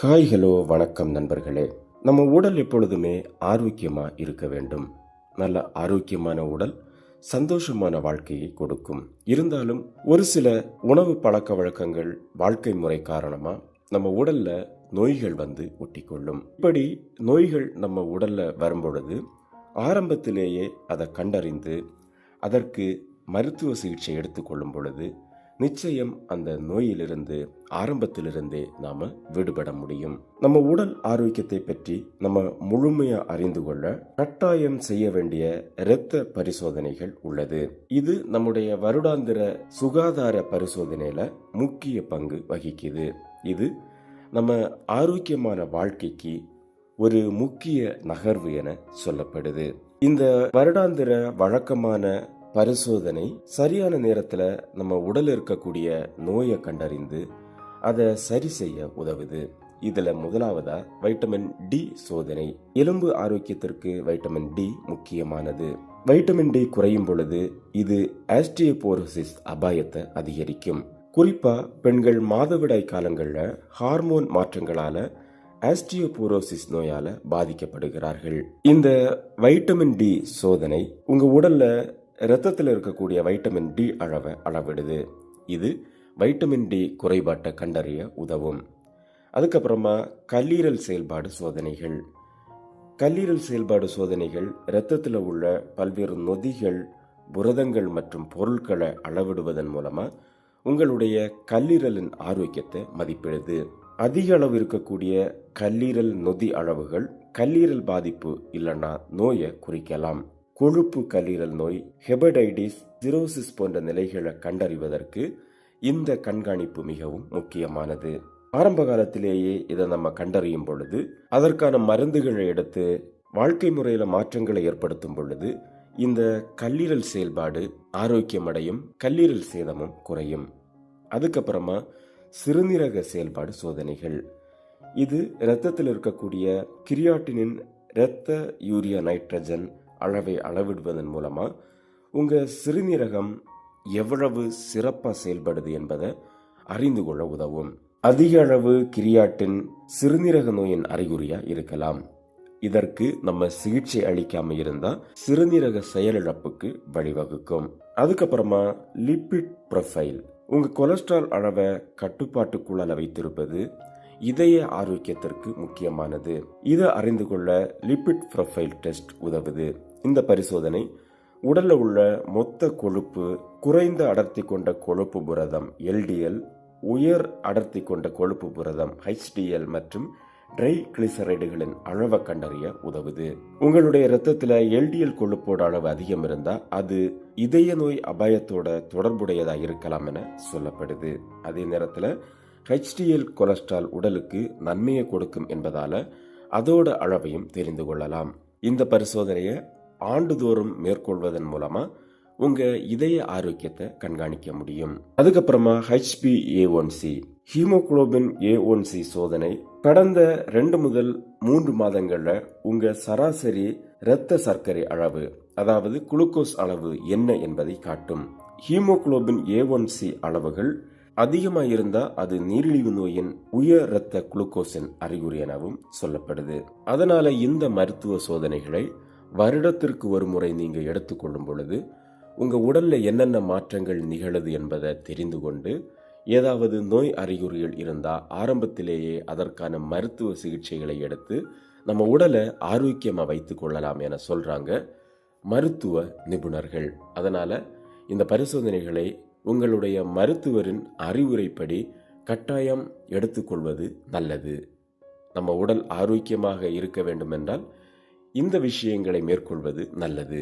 Hi hello வணக்கம் நண்பர்களே. நம்ம உடல் எப்பொழுதுமே ஆரோக்கியமாக இருக்க வேண்டும். நல்ல ஆரோக்கியமான உடல் சந்தோஷமான வாழ்க்கையை கொடுக்கும். இருந்தாலும் ஒரு சில உணவு பழக்க வழக்கங்கள் வாழ்க்கை முறை காரணமாக நம்ம உடலில் நோய்கள் வந்து ஒட்டிக்கொள்ளும். இப்படி நோய்கள் நம்ம உடலில் வரும்பொழுது ஆரம்பத்திலேயே அதை கண்டறிந்து அதற்கு மருத்துவ சிகிச்சை எடுத்துக்கொள்ளும் பொழுது நிச்சயம் அந்த நோயிலிருந்து ஆரம்பத்திலிருந்தே நாம விடுபட முடியும். நம்ம உடல் ஆரோக்கியத்தை பற்றி நம்ம முழுமையா அறிந்து கொள்ள கட்டாயம் செய்ய வேண்டிய இரத்த பரிசோதனைகள் உள்ளது. இது நம்முடைய வருடாந்திர சுகாதார பரிசோதனையில முக்கிய பங்கு வகிக்குது. இது நம்ம ஆரோக்கியமான வாழ்க்கைக்கு ஒரு முக்கிய நகர்வு என சொல்லப்படுது. இந்த வருடாந்திர வழக்கமான பரிசோதனை சரியான நேரத்தில் நம்ம உடல் இருக்கக்கூடிய நோயை கண்டறிந்து அதை சரி செய்ய உதவுது. இதில் முதலாவதா வைட்டமின் டி சோதனை. எலும்பு ஆரோக்கியத்திற்கு வைட்டமின் டி முக்கியமானது. வைட்டமின் டி குறையும் பொழுது இது ஆஸ்டியோபோரோசிஸ் அபாயத்தை அதிகரிக்கும். குறிப்பாக பெண்கள் மாதவிடாய் காலங்களில் ஹார்மோன் மாற்றங்களால் ஆஸ்டியோபோரோசிஸ் நோயால் பாதிக்கப்படுகிறார்கள். இந்த வைட்டமின் டி சோதனை உங்கள் உடலில் இரத்தத்தில் இருக்கக்கூடிய வைட்டமின் டி அளவை அளவிடுது. இது வைட்டமின் டி குறைபாட்டை கண்டறிய உதவும். அதுக்கப்புறமா கல்லீரல் செயல்பாடு சோதனைகள். கல்லீரல் செயல்பாடு சோதனைகள் இரத்தத்தில் உள்ள பல்வேறு நொதிகள் புரதங்கள் மற்றும் பொருட்களை அளவிடுவதன் மூலமாக உங்களுடைய கல்லீரலின் ஆரோக்கியத்தை மதிப்பிடுது. அதிக அளவு இருக்கக்கூடிய கல்லீரல் நொதி அளவுகள் கல்லீரல் பாதிப்பு இல்லைன்னா நோயை குறிக்கலாம். கொழுப்பு கல்லீரல் நோய் ஹெபடைடிஸ் சிரோசிஸ் போன்ற நிலைகளை கண்டறிவதற்கு இந்த கண்காணிப்பு மிகவும் முக்கியமானது. ஆரம்ப காலத்திலேயே இதை நம்ம கண்டறியும் பொழுது அதற்கான மருந்துகளை எடுத்து வாழ்க்கை முறையில் மாற்றங்களை ஏற்படுத்தும் பொழுது இந்த கல்லீரல் செயல்பாடு ஆரோக்கியமடையும் கல்லீரல் சேதமும் குறையும். அதுக்கப்புறமா சிறுநீரக செயல்பாடு சோதனைகள். இது இரத்தத்தில் இருக்கக்கூடிய கிரியாட்டினின் இரத்த யூரியா நைட்ரஜன் அளவை அளவிடுவதன் மூலமாக உங்கள் சிறுநீரகம் எவ்வளவு சிறப்பாக செயல்படுது என்பதை அறிந்து கொள்ள உதவும். அதிக அளவு கிரியாட்டின் சிறுநீரக நோயின் அறிகுறியா இருக்கலாம். இதற்கு நம்ம சிகிச்சை அளிக்காம இருந்தா சிறுநீரக செயலிழப்புக்கு வழிவகுக்கும். அதுக்கப்புறமா லிபிட் ப்ரொஃபைல் உங்க கொலஸ்ட்ரால் அளவை கட்டுப்பாட்டுக்குள்ள வைத்திருப்பது இதய ஆரோக்கியத்திற்கு முக்கியமானது. இதை அறிந்து கொள்ள லிபிட் ப்ரொஃபைல் டெஸ்ட் உதவுது. இந்த பரிசோதனை உடலில் உள்ள மொத்த கொழுப்பு குறைந்த அடர்த்தி கொண்ட கொழுப்பு புரதம் எல்டிஎல் உயர் அடர்த்தி கொண்ட கொழுப்பு புரதம் ஹெச்டிஎல் மற்றும் ட்ரை கிளிசரைடுகளின் அளவை கண்டறிய உதவுது. உங்களுடைய இரத்தத்தில் எல்டிஎல் கொழுப்போட அளவு அதிகம் இருந்தால் அது இதய நோய் அபாயத்தோட தொடர்புடையதாக இருக்கலாம் என சொல்லப்படுது. அதே நேரத்தில் ஹெச்டிஎல் கொலஸ்ட்ரால் உடலுக்கு நன்மையை கொடுக்கும் என்பதால் அதோட அளவையும் தெரிந்து கொள்ளலாம். இந்த பரிசோதனையை ஆண்டுதோறும் மேற்கொள்வதன் மூலமா உங்க இதய ஆரோக்கியத்தை கண்காணிக்க முடியும். அதுக்கப்புறமா HB A one C haemoglobin A one C சோதனை கடந்த ரெண்டு முதல் மூன்று மாதங்கள்ல உங்க சராசரி இரத்த சர்க்கரை அளவு அதாவது குளுக்கோஸ் அளவு என்ன என்பதை காட்டும். ஹீமோகுளோபின் ஏ ஒன் சி அளவுகள் அதிகமாக இருந்தால் அது நீரிழிவு நோயின் உயர் இரத்த குளுக்கோஸின் அறிகுறி எனவும் சொல்லப்படுது. அதனால இந்த மருத்துவ சோதனைகளை வருடத்திற்கு ஒரு முறை நீங்கள் எடுத்துக்கொள்ளும் பொழுது உங்கள் உடலில் என்னென்ன மாற்றங்கள் நிகழது என்பதை தெரிந்து கொண்டு ஏதாவது நோய் அறிகுறிகள் இருந்தால் ஆரம்பத்திலேயே அதற்கான மருத்துவ சிகிச்சைகளை எடுத்து நம்ம உடலை ஆரோக்கியமாக வைத்துக் கொள்ளலாம் என சொல்கிறாங்க மருத்துவ நிபுணர்கள். அதனால் இந்த பரிசோதனைகளை உங்களுடைய மருத்துவரின் அறிவுரைப்படி கட்டாயம் எடுத்துக்கொள்வது நல்லது. நம்ம உடல் ஆரோக்கியமாக இருக்க வேண்டும் என்றால் இந்த விஷயங்களை மேற்கொள்வது நல்லது.